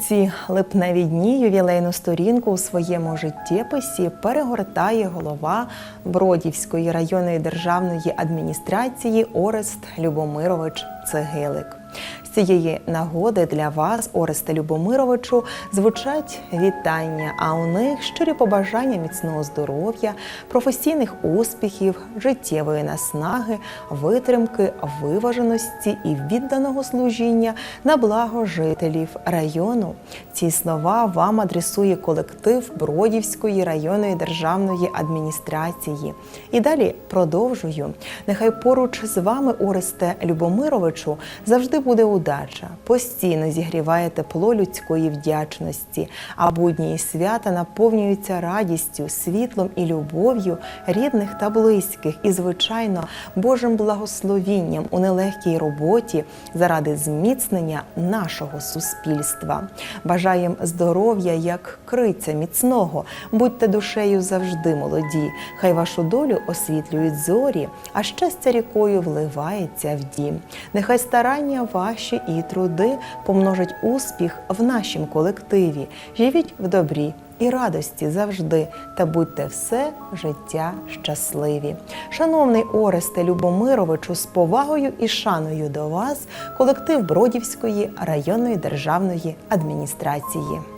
Ці липневі дні ювілейну сторінку у своєму життєписі перегортає голова Бродівської районної державної адміністрації Орест Любомирович Цегилик. З цієї нагоди для вас, Оресте Любомировичу, звучать вітання, а у них щирі побажання міцного здоров'я, професійних успіхів, життєвої наснаги, витримки, виваженості і відданого служіння на благо жителів району. Ці слова вам адресує колектив Бродівської районної державної адміністрації. І далі продовжую. Нехай поруч з вами, Оресте Любомировичу, завжди буде удача. Постійно зігріває тепло людської вдячності, а будні і свята наповнюються радістю, світлом і любов'ю рідних та близьких, і, звичайно, Божим благословінням у нелегкій роботі заради зміцнення нашого суспільства. Бажаєм здоров'я, як криця міцного. Будьте душею завжди молоді. Хай вашу долю освітлюють зорі, а щастя рікою вливається в дім. Нехай старання ваші і труди помножать успіх в нашім колективі. Живіть в добрі і радості завжди, та будьте все життя щасливі. Шановний Оресте Любомировичу, з повагою і шаною до вас, колектив Бродівської районної державної адміністрації.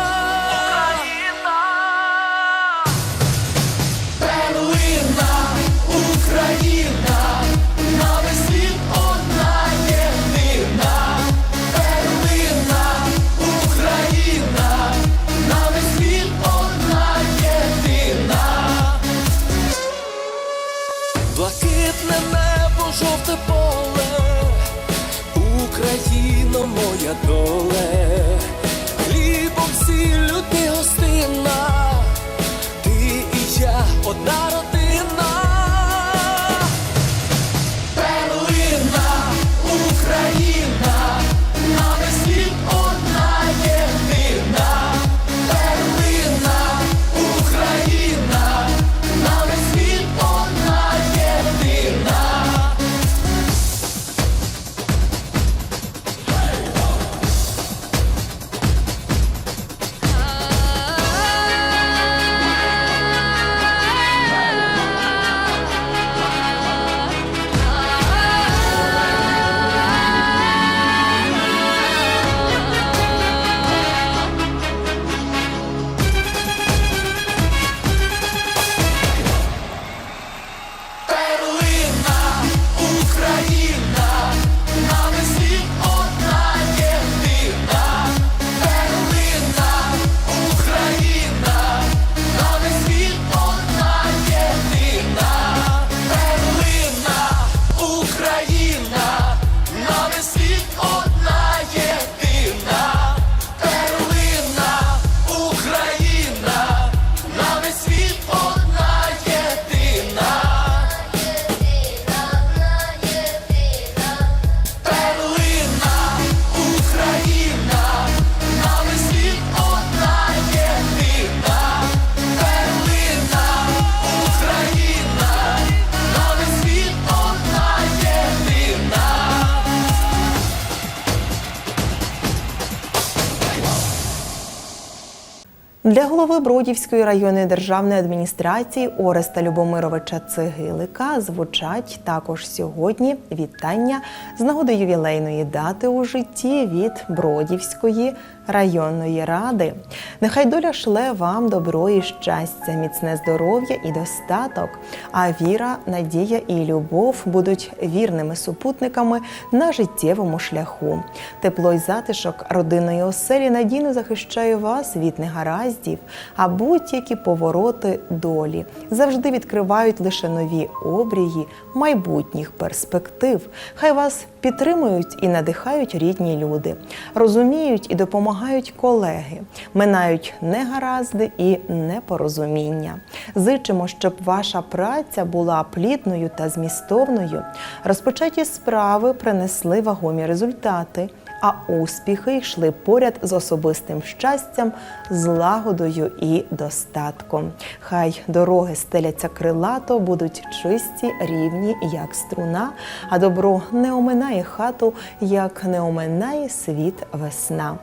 Для голови Бродівської районної державної адміністрації Ореста Любомировича Цигилика звучать також сьогодні вітання з нагоди ювілейної дати у житті від Бродівської районної ради. Нехай доля шле вам добро і щастя, міцне здоров'я і достаток. А віра, надія і любов будуть вірними супутниками на життєвому шляху. Тепло й затишок родинної оселі надійно захищає вас від негараздів, а будь-які повороти долі завжди відкривають лише нові обрії майбутніх перспектив. Хай вас підтримують і надихають рідні люди, розуміють і допомагають колеги, минають негаразди і непорозуміння. Зичимо, щоб ваша праця була плідною та змістовною. Розпочаті справи принесли вагомі результати. А успіхи йшли поряд з особистим щастям, злагодою і достатком. Хай дороги стеляться крилато, будуть чисті, рівні, як струна, а добро не оминає хату, як не оминає світ весна.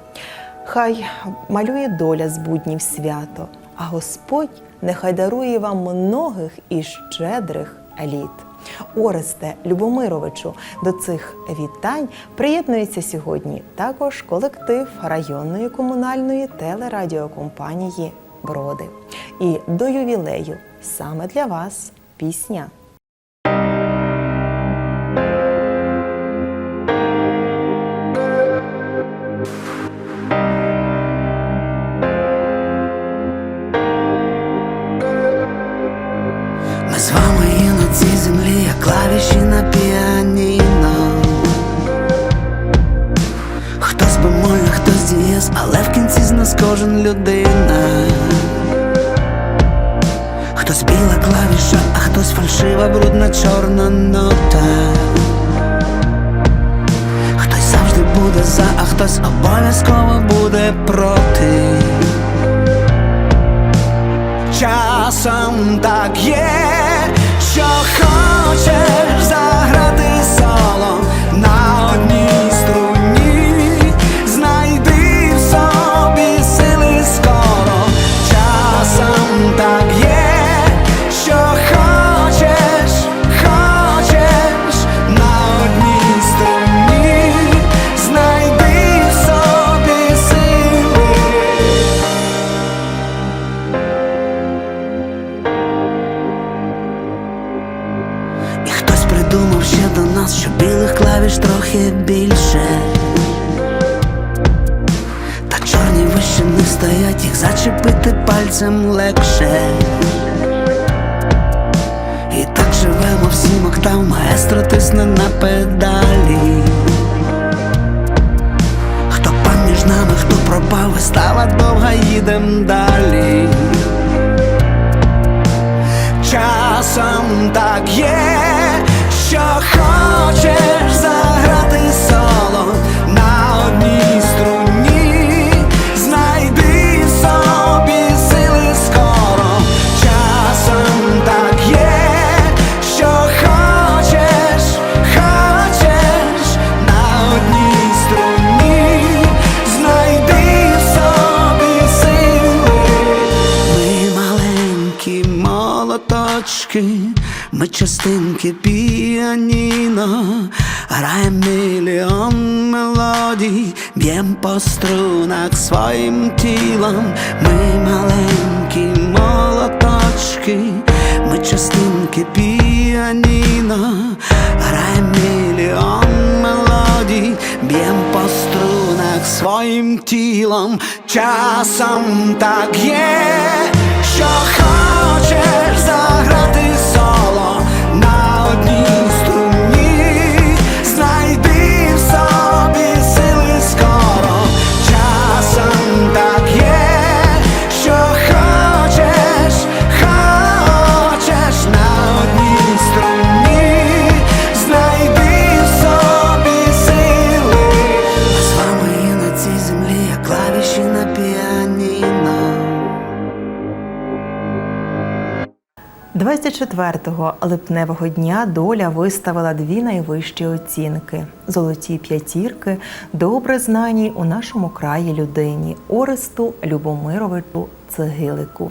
Хай малює доля з буднів свято, а Господь нехай дарує вам многих і щедрих літ. Оресте Любомировичу, до цих вітань приєднується сьогодні також колектив районної комунальної телерадіокомпанії Броди. І до ювілею саме для вас пісня. За, а хтось обов'язково буде проти. Часом так є, що хочеш пальцем легше. І так живемо всім октав, маестро тисне на педалі. Молоточки, ми частинки піаніно, граєм мільйон мелодій, б'єм по струнах своїм тілом. Ми маленькі молоточки, ми частинки піаніно, граєм мільйон мелодій, б'єм по струнах своїм тілом, часом так є, що хочеш заграти соло на 24 липневого дня доля виставила дві найвищі оцінки: золоті п'ятірки, добре знаній у нашому краї людині Оресту Любомировичу Цегилику.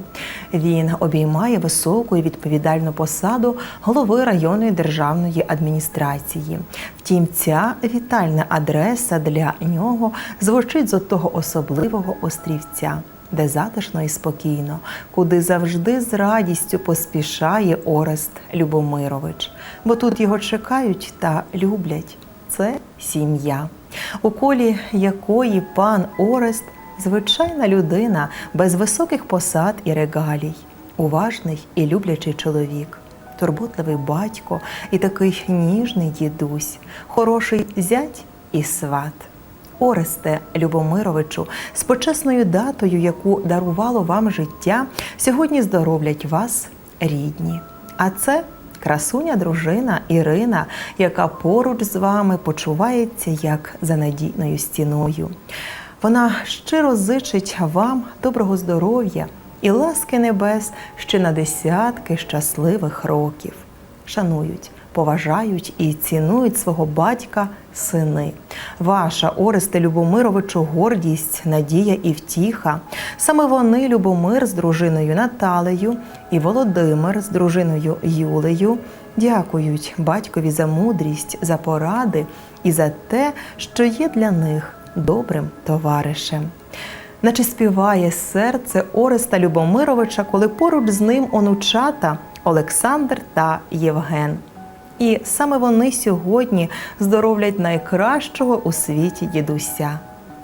Він обіймає високу і відповідальну посаду голови районної державної адміністрації. Втім, ця вітальна адреса для нього звучить з отого особливого острівця де затишно і спокійно, куди завжди з радістю поспішає Орест Любомирович, бо тут його чекають та люблять. Це сім'я, у колі якої пан Орест звичайна людина без високих посад і регалій, уважний і люблячий чоловік. Турботливий батько і такий ніжний дідусь, хороший зять і сват. Оресте Любомировичу, з почесною датою, яку дарувало вам життя, сьогодні здоровлять вас рідні. А це красуня дружина Ірина, яка поруч з вами почувається як за надійною стіною. Вона щиро зичить вам доброго здоров'я і ласки небес ще на десятки щасливих років. Шанують поважають і цінують свого батька сини. Ваша Оресте Любомировичу гордість, надія і втіха. Саме вони, Любомир з дружиною Наталею і Володимир з дружиною Юлею, дякують батькові за мудрість, за поради і за те, що є для них добрим товаришем. Наче співає серце Ореста Любомировича, коли поруч з ним онучата Олександр та Євген. І саме вони сьогодні здоровлять найкращого у світі дідуся.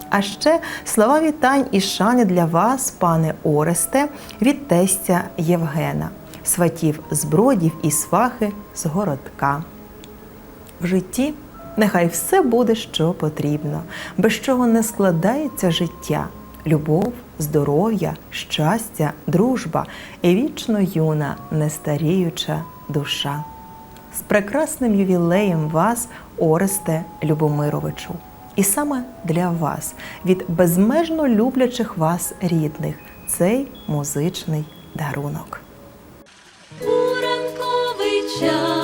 А ще слова вітань і шани для вас, пане Оресте, від тестя Євгена, сватів з бродів і свахи з городка. В житті нехай все буде, що потрібно, без чого не складається життя. Любов, здоров'я, щастя, дружба і вічно юна, нестаріюча душа з прекрасним ювілеєм вас, Оресте Любомировичу. І саме для вас, від безмежно люблячих вас рідних, цей музичний дарунок. У ранковий час